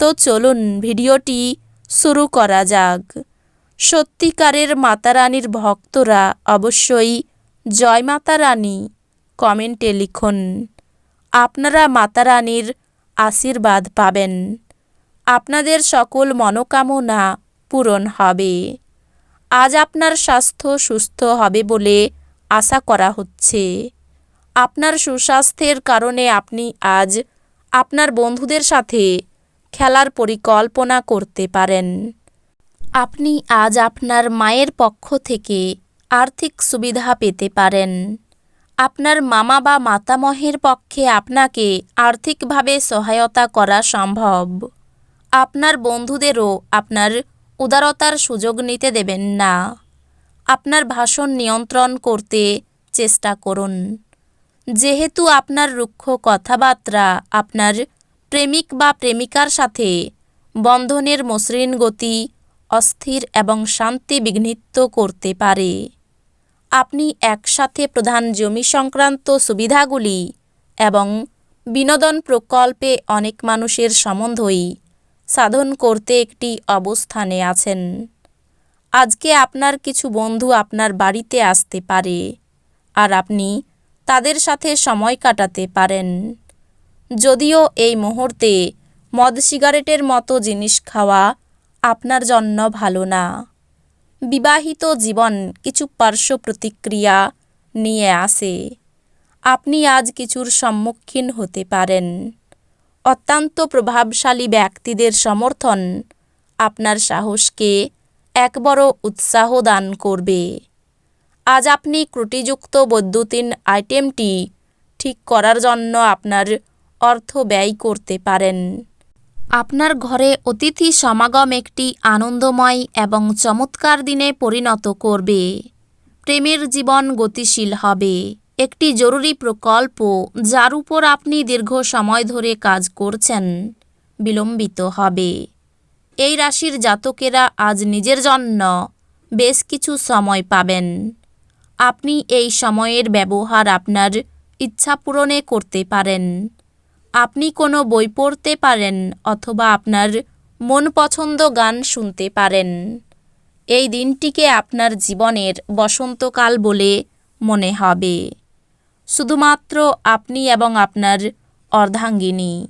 তো চলুন ভিডিওটি শুরু করা যাক। সত্যিকারের মাতারানীর ভক্তরা অবশ্যই জয় মাতা রানী কমেন্টে লিখুন। আপনারা মাতারানীর আশীর্বাদ পাবেন। আপনাদের সকল মনোকামনা পূরণ হবে। আজ আপনার স্বাস্থ্য সুস্থ হবে বলে আশা করা হচ্ছে। আপনার সুস্বাস্থ্যের কারণে আপনি আজ আপনার বন্ধুদের সাথে খেলার পরিকল্পনা করতে পারেন। আপনি আজ আপনার মায়ের পক্ষ থেকে আর্থিক সুবিধা পেতে পারেন। আপনার মামা বা মাতামহের পক্ষে আপনাকে আর্থিকভাবে সহায়তা করা সম্ভব। আপনার বন্ধুদেরও আপনার উদারতার সুযোগ নিতে দেবেন না। আপনার ভাষণ নিয়ন্ত্রণ করতে চেষ্টা করুন। যেহেতু আপনার রুক্ষ কথাবার্তা আপনার প্রেমিক বা প্রেমিকার সাথে বন্ধনের মসৃণ গতি, অস্থির এবং শান্তি বিঘ্নিত করতে পারে। আপনি একসাথে প্রধান জমি সংক্রান্ত সুবিধাগুলি এবং বিনোদন প্রকল্পে অনেক মানুষের সম্বন্ধই সাধন করতে একটি অবস্থানে আছেন। আজকে আপনার কিছু বন্ধু আপনার বাড়িতে আসতে পারে আর আপনি তাদের সাথে সময় কাটাতে পারেন। যদিও এই মুহূর্তে মদ সিগারেটের মতো জিনিস খাওয়া আপনার জন্য ভালো না। বিবাহিত জীবন কিছু পার্শ্ব প্রতিক্রিয়া নিয়ে আসে আপনি আজ কিছুর সম্মুখীন হতে পারেন। অত্যন্ত প্রভাবশালী ব্যক্তিদের সমর্থন আপনার সাহসকে এক বড় উৎসাহ দান করবে। আজ আপনি ত্রুটিযুক্ত বৈদ্যুতিন আইটেমটি ঠিক করার জন্য আপনার অর্থ ব্যয় করতে পারেন। আপনার ঘরে অতিথি সমাগম একটি আনন্দময় এবং চমৎকার দিনে পরিণত করবে। প্রেমের জীবন গতিশীল হবে। একটি জরুরি প্রকল্প যার উপর আপনি দীর্ঘ সময় ধরে কাজ করছেন, বিলম্বিত হবে। এই রাশির জাতকেরা আজ নিজের জন্য বেশ কিছু সময় পাবেন। আপনি এই সময়ের ব্যবহার আপনার ইচ্ছা পূরণে করতে পারেন। আপনি কোনো বই পড়তে পারেন অথবা আপনার মন পছন্দ গান শুনতে পারেন। এই দিনটিকে আপনার জীবনের বসন্তকাল বলে মনে হবে। শুধুমাত্র আপনি এবং আপনার অর্ধাঙ্গিনী,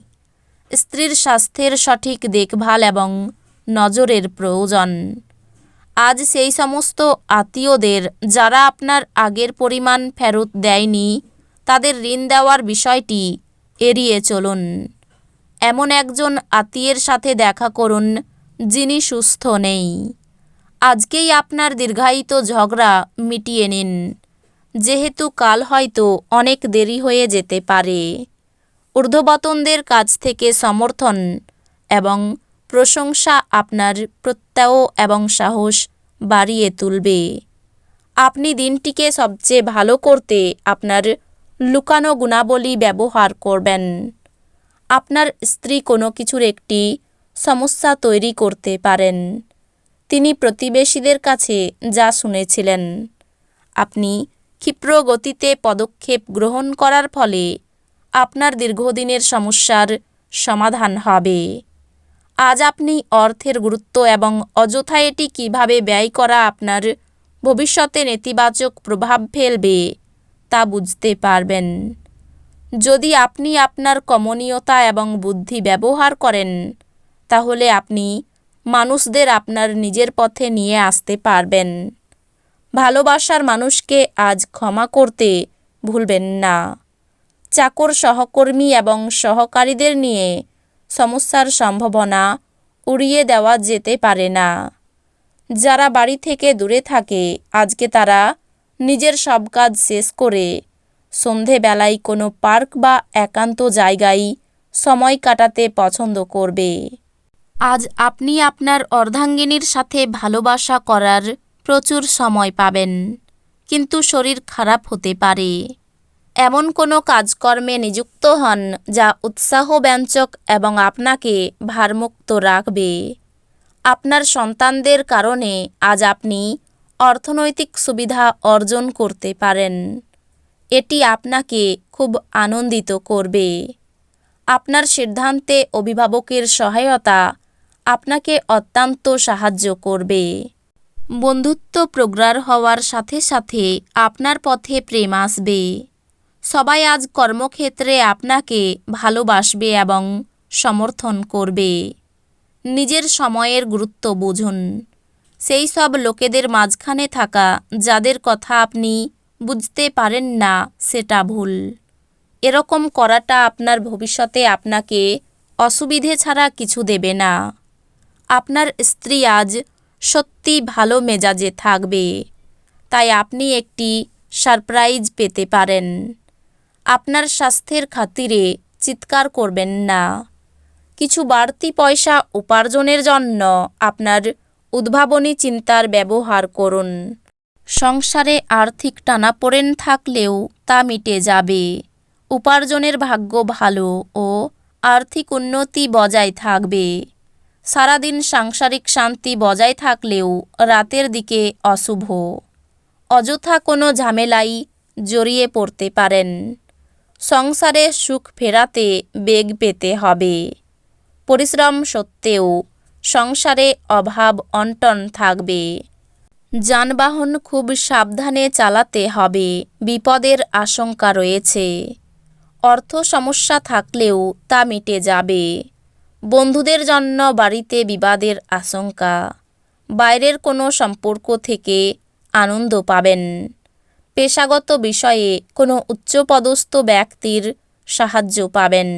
স্ত্রীর স্বাস্থ্যের সঠিক দেখভাল এবং নজরের প্রয়োজন। আজ সেই সমস্ত আত্মীয়দের যারা আপনার আগের পরিমাণ ফেরত দেয়নি, তাদের ঋণ দেওয়ার বিষয়টি এড়িয়ে চলুন। এমন একজন আত্মীয়ের সাথে দেখা করুন, যিনি সুস্থ নেই। আজকেই আপনার দীর্ঘায়িত ঝগড়া মিটিয়ে নিন। যেহেতু কাল হয়তো অনেক দেরি হয়ে যেতে পারে। ঊর্ধ্ববতনদের কাছ থেকে সমর্থন এবং প্রশংসা আপনার প্রত্যয় এবং সাহস বাড়িয়ে তুলবে। আপনি দিনটিকে সবচেয়ে ভালো করতে আপনার লুকানো গুণাবলী ব্যবহার করবেন। আপনার স্ত্রী কোনো কিছুর একটি সমস্যা তৈরি করতে পারেন। তিনি প্রতিবেশীদের কাছে যা শুনেছিলেন। আপনি ক্ষিপ্র গতিতে পদক্ষেপ গ্রহণ করার ফলে আপনার দীর্ঘদিনের সমস্যার সমাধান হবে। আজ আপনি অর্থের গুরুত্ব এবং অযথা এটি কীভাবে ব্যয় করা আপনার ভবিষ্যতে নেতিবাচক প্রভাব ফেলবে তা বুঝতে পারবেন। যদি আপনি আপনার কমনীয়তা এবং বুদ্ধি ব্যবহার করেন, তাহলে আপনি মানুষদের আপনার নিজের পথে নিয়ে আসতে পারবেন। ভালোবাসার মানুষকে আজ ক্ষমা করতে ভুলবেন না। চাকর, সহকর্মী এবং সহকারীদের নিয়ে সমস্যার সম্ভাবনা উড়িয়ে দেওয়া যেতে পারে না। যারা বাড়ি থেকে দূরে থাকে, আজকে তারা নিজের সব কাজ শেষ করে সন্ধেবেলায় কোনো পার্ক বা একান্ত জায়গায় সময় কাটাতে পছন্দ করবে। আজ আপনি আপনার অর্ধাঙ্গিনীর সাথে ভালোবাসা করার প্রচুর সময় পাবেন, কিন্তু শরীর খারাপ হতে পারে। এমন কোনো কাজকর্মে নিযুক্ত হন যা উৎসাহ উৎসাহব্যঞ্জক এবং আপনাকে ভারমুক্ত রাখবে। আপনার সন্তানদের কারণে আজ আপনি অর্থনৈতিক সুবিধা অর্জন করতে পারেন। এটি আপনাকে খুব আনন্দিত করবে। আপনার সিদ্ধান্তে অভিভাবকের সহায়তা আপনাকে অত্যন্ত সাহায্য করবে। বন্ধুত্ব প্রগাঢ় হওয়ার সাথে সাথে আপনার পথে প্রেম আসবে। সবাই আজ কর্মক্ষেত্রে আপনাকে ভালোবাসবে এবং সমর্থন করবে। নিজের সময়ের গুরুত্ব বুঝুন। সেই সব লোকেদের মাঝখানে থাকা, যাদের কথা আপনি বুঝতে পারেন না, সেটা ভুল। এরকম করাটা আপনার ভবিষ্যতে আপনাকে অসুবিধে ছাড়া কিছু দেবে না। আপনার স্ত্রী আজ সত্যি ভালো মেজাজে থাকবে, তাই আপনি একটি সারপ্রাইজ পেতে পারেন। আপনার স্বাস্থ্যের খাতিরে চিৎকার করবেন না। কিছু বাড়তি পয়সা উপার্জনের জন্য আপনার উদ্ভাবনী চিন্তার ব্যবহার করুন। সংসারে আর্থিক টানাপোড়েন থাকলেও তা মিটে যাবে। উপার্জনের ভাগ্য ভালো ও আর্থিক উন্নতি বজায় থাকবে। সারাদিন সাংসারিক শান্তি বজায় থাকলেও রাতের দিকে অশুভ। অযথা কোনো ঝামেলাই জড়িয়ে পড়তে পারেন। সংসারে সুখ ফেরাতে বেগ পেতে হবে। পরিশ্রম সত্ত্বেও সংসারে অভাব অন্টন থাকবে। যানবাহন খুব সাবধানে চালাতে হবে, বিপদের আশঙ্কা রয়েছে। অর্থ সমস্যা থাকলেও তা মিটে যাবে। বন্ধুদের জন্য বাড়িতে বিবাদের আশঙ্কা। বাইরের কোনো সম্পর্ক থেকে আনন্দ পাবেন। পেশাগত বিষয়ে কোনো উচ্চপদস্থ ব্যক্তির সাহায্য পাবেন।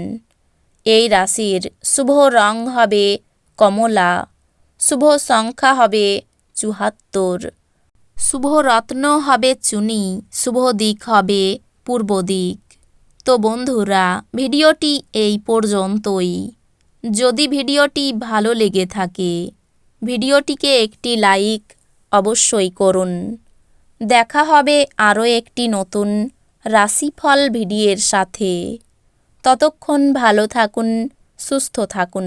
এই রাশির শুভ রং হবে কমলা, শুভ সংখ্যা হবে চুহাত্তর। শুভ রত্ন হবে চুনি, শুভ দিক হবে পূর্ব দিক। তো বন্ধুরা, ভিডিওটি এই পর্যন্তই। যদি ভিডিওটি ভালো লেগে থাকে, ভিডিওটিকে একটি লাইক অবশ্যই করুন। দেখা হবে আরও একটি নতুন রাশিফল ভিডিওর সাথে। ততক্ষণ ভালো থাকুন, সুস্থ থাকুন।